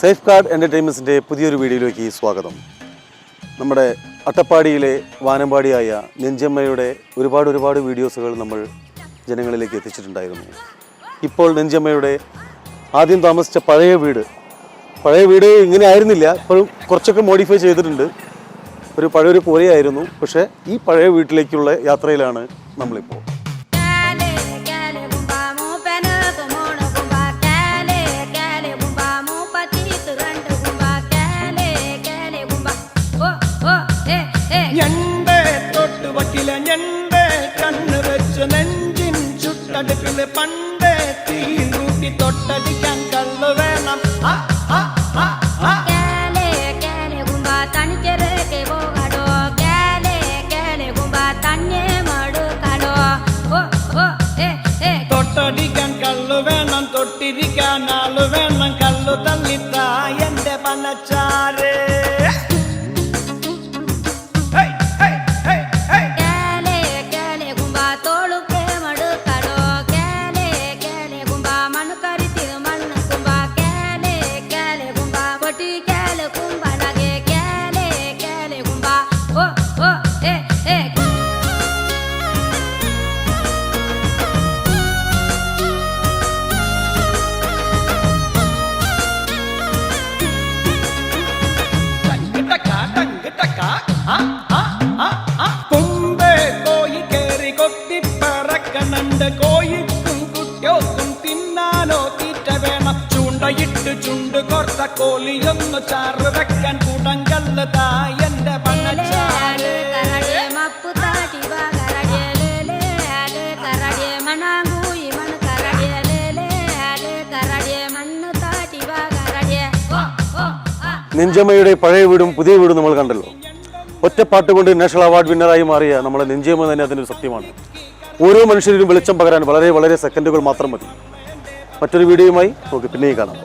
Safe guard എന്റർടൈൻമെന്റ്സിന്റെ പുതിയൊരു വീഡിയോയിലേക്ക് സ്വാഗതം. നമ്മുടെ അട്ടപ്പാടിയിലെ വാനമ്പാടിയായ നെഞ്ചമ്മയുടെ ഒരുപാട് ഒരുപാട് വീഡിയോസുകൾ നമ്മൾ ജനങ്ങളിലേക്ക് എത്തിച്ചിട്ടുണ്ടായിരുന്നു. ഇപ്പോൾ നെഞ്ചമ്മയുടെ ആദ്യം താമസിച്ച പഴയ വീട് പഴയ വീട് ഇങ്ങനെ ആയിരുന്നില്ല. ഇപ്പോഴും കുറച്ചൊക്കെ മോഡിഫൈ ചെയ്തിട്ടുണ്ട്. ഒരു പഴയൊരു പുരയായിരുന്നു. പക്ഷേ ഈ പഴയ വീട്ടിലേക്കുള്ള യാത്രയിലാണ് നമ്മളിപ്പോൾ. നെഞ്ചിൻ ചുട്ടടുപ്പില് പണ്ട് തീ കൂട്ടി തൊട്ടടിക്കാൻ കള്ളു വേണം ആ, ആ, ആ, ആ. കാലേ കാലേ ഗുംബാ തനിക്കരേക്ക് പോകടോ കാലേ കാലേ ഗുംബാ തന്നെ മടുക്കടോ ഓ ഓ ഏ ഏ തൊട്ടടിക്കാൻ കള്ളു വേണം തൊട്ടിരിക്കാൻ ആള് വേണം കള്ളു തള്ളിത്താ എന്റെ പനച്ചാരേ കോയി തിന്നാനോ ചുണ്ട് കൊർത്ത കോലിയൊന്ന് ചാറ് വെക്കാൻ കുടങ്കല്ല് തായന്റെ നെഞ്ചമ്മയുടെ പഴയ വീടും പുതിയ വീടും നമ്മൾ കണ്ടല്ലോ. ഒറ്റപ്പാട്ട് കൊണ്ട് നാഷണൽ അവാർഡ് വിന്നറായി മാറിയ നമ്മളെ നെഞ്ചിയമ്മ തന്നെ അതിന്റെ ഒരു സത്യമാണ്. ഓരോ മനുഷ്യരിലും വെളിച്ചം പകരാൻ വളരെ വളരെ സെക്കൻഡുകൾ മാത്രം മതി. മറ്റൊരു വീഡിയോയുമായി നമുക്ക് പിന്നെയും കാണാം.